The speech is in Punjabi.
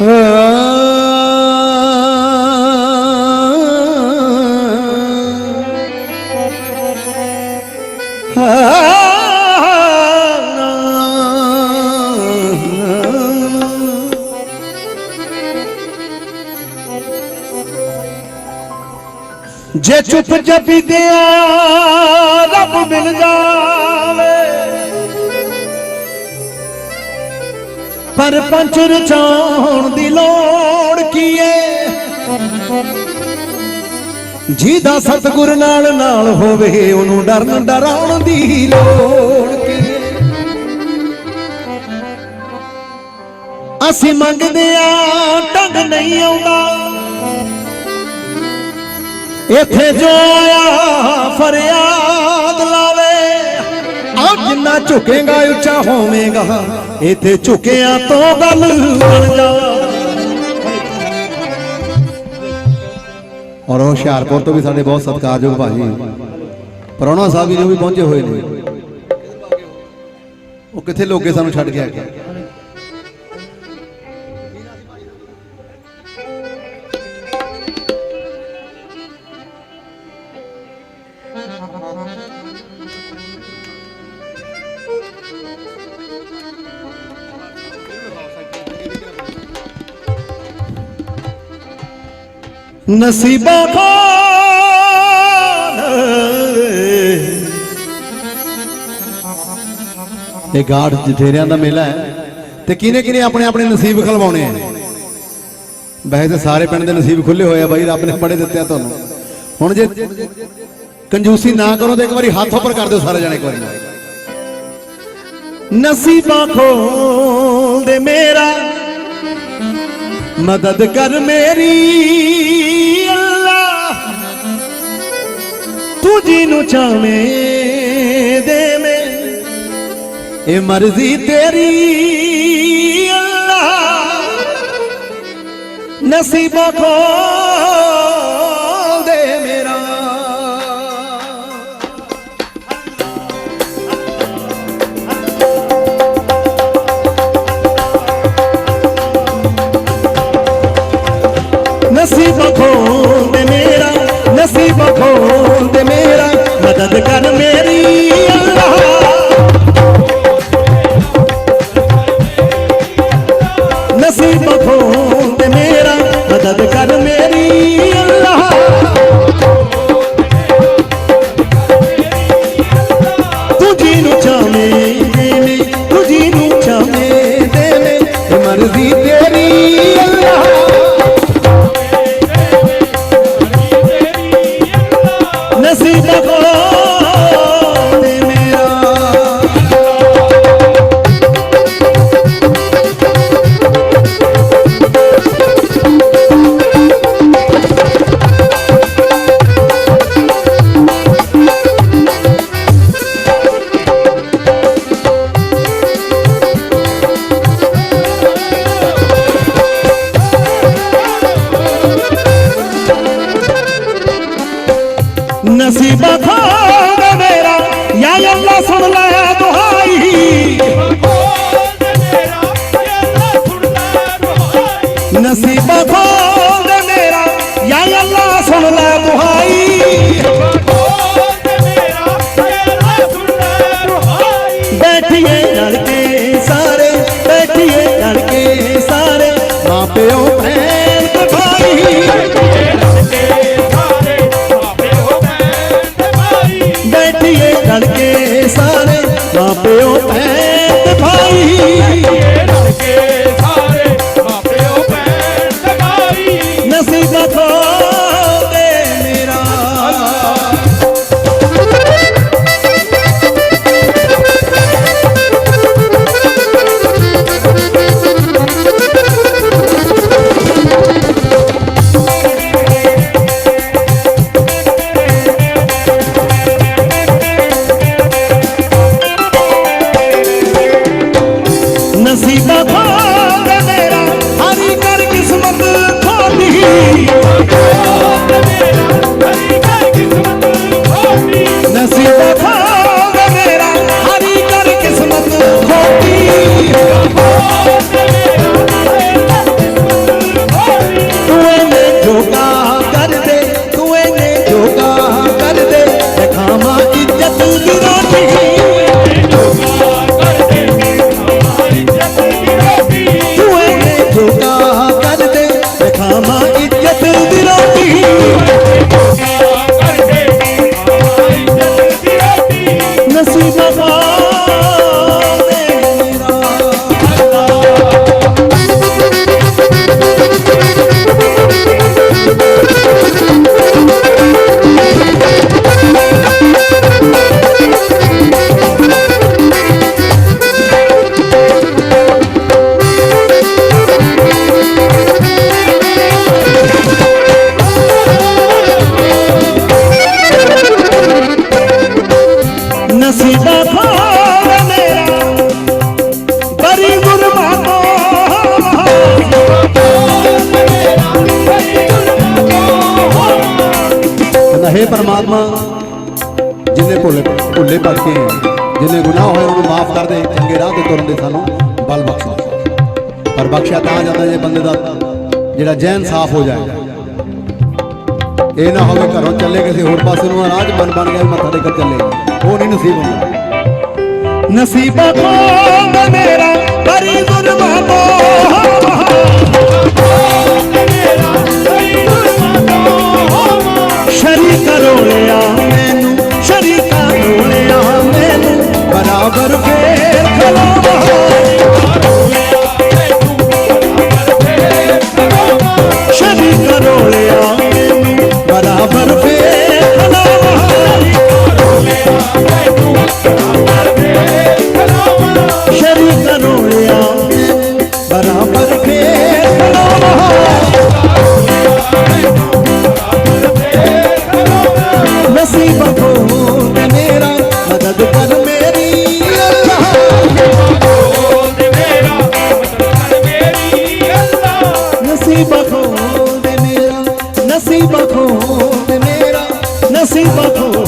ਜੇ ਚੁੱਪ ਜਪੀ ਦਿਆ ਰੱਬ ਮਿਲ ਜਾਵੇ। ਪਰ ਪੰਚ ਰਚਾਉਣ ਦੀ ਲੋੜ ਕੀ ਏ? ਜਿਹਦਾ ਸਤਿਗੁਰ ਨਾਲ ਨਾਲ ਹੋਵੇ, ਉਹਨੂੰ ਡਰਨ ਡਰਾਉਣ ਦੀ ਲੋੜ ਕੀ ਅਸੀਂ ਮੰਗਦੇ ਆ, ਢੰਗ ਨਹੀਂ ਆਉਂਦਾ। ਇੱਥੇ ਜੋ ਆਇਆ, ਫਰਿਆਦ ਜਿੰਨਾ ਝੁਕੇਗਾ, ਉੱਚਾ ਹੋਵੇਗਾ। ਇੱਥੇ ਝੁਕਿਆ ਤੋਂ ਗੱਲ ਬਣ ਜਾ। ਔਰ ਉਹ ਹੁਸ਼ਿਆਰਪੁਰ ਤੋਂ ਵੀ ਸਾਡੇ ਬਹੁਤ ਸਤਿਕਾਰਯੋਗ ਭਾਜੀ। ਪਰੌਣਾ ਸਾਹਿਬ ਜੀ ਜੋ ਵੀ ਪਹੁੰਚੇ ਹੋਏ ਨੇ। ਉਹ ਕਿੱਥੇ ਲੋਕੇ ਸਾਨੂੰ ਛੱਡ ਕੇ ਆ ਗਏ ਨਸੀਬਾਂ ਖਾਨ ਇਹ ਗਾੜ ਜਠੇਰਿਆਂ ਦਾ ਮੇਲਾ ਹੈ ਤੇ ਕਿਨੇ ਕਿਨੇ ਆਪਣੇ ਆਪਣੇ ਨਸੀਬ ਖਲਵਾਉਣੇ ਆ ਵੈਸੇ ਤਾਂ ਸਾਰੇ ਪਿੰਡ ਦੇ ਨਸੀਬ ਖੁੱਲੇ ਹੋਏ ਆ ਬਾਈ ਰੱਬ ਨੇ ਬੜੇ ਦਿੱਤੇ ਆ ਤੁਹਾਨੂੰ ਹੁਣ ਜੇ ਕੰਜੂਸੀ ਨਾ ਕਰੋ ਤੇ ਇੱਕ ਵਾਰੀ ਹੱਥ ਉੱਪਰ ਕਰ ਦਿਓ ਸਾਰੇ ਜਣੇ ਇੱਕ ਵਾਰੀ ਨਸੀਬਾਂ ਖੋਲ ਦੇ ਮੇਰਾ ਮਦਦ ਕਰ ਮੇਰੀ ਜਿਹਨੂੰ ਚਾਵੇਂ ਦੇਵੇਂ। ਇਹ ਮਰਜ਼ੀ ਤੇਰੀ ਅੱਲਾ। ਨਸੀਬਾਂ ਖੋਲ ਨਸੀਬਾ ਖੋਲ ਮੇਰਾ। ਯਾ ਅੱਲਾ ਸੁਣ ਲੈ ਦੁਹਾਈ Thank you. ਕਹੇ ਪਰਮਾਤਮਾ ਜਿੰਨੇ ਭੁੱਲੇ ਭੁੱਲੇ ਭਟਕੇ ਹੈ, ਜਿੰਨੇ ਗੁਨਾਹ ਹੋਏ ਉਹਨੂੰ ਮਾਫ ਕਰ ਦੇ ਚੰਗੇ ਰਾਹ ਤੇ ਤੁਰਨ ਦੇ ਸਾਨੂੰ ਬਲ ਬਖਸ਼। ਪਰ ਬਖਸ਼ਿਆ ਤਾਂ ਜਾਂਦਾ ਜੇ ਬੰਦੇ ਦਾ ਜਿਹੜਾ ਜੈਨ ਸਾਫ਼ ਹੋ ਜਾਏ। ਇਹ ਨਾ ਹੋਵੇ ਘਰੋਂ ਚੱਲੇ ਕਿਸੇ ਹੋਰ ਪਾਸੇ ਨੂੰ ਰਾਜ ਬਣ ਬਣ ਗਿਆ ਵੀ ਮੱਥਾ ਟੇਕਣ ਚੱਲੇ। ਉਹ ਨਹੀਂ ਨਸੀਬ ਹੁੰਦਾ। ਨਸੀਬਾ ਖੋਲ ਮੇਰਾ ਕਰੀ ਜ਼ੁਲਮਾਂ ਤੋਂ ਨਸੀਬ ਖੋਲ ਦੇ ਮੇਰਾ ਨਸੀਬ ਖੋਲ ਦੇ ਮੇਰਾ ਨਸੀਬ ਖੋਲ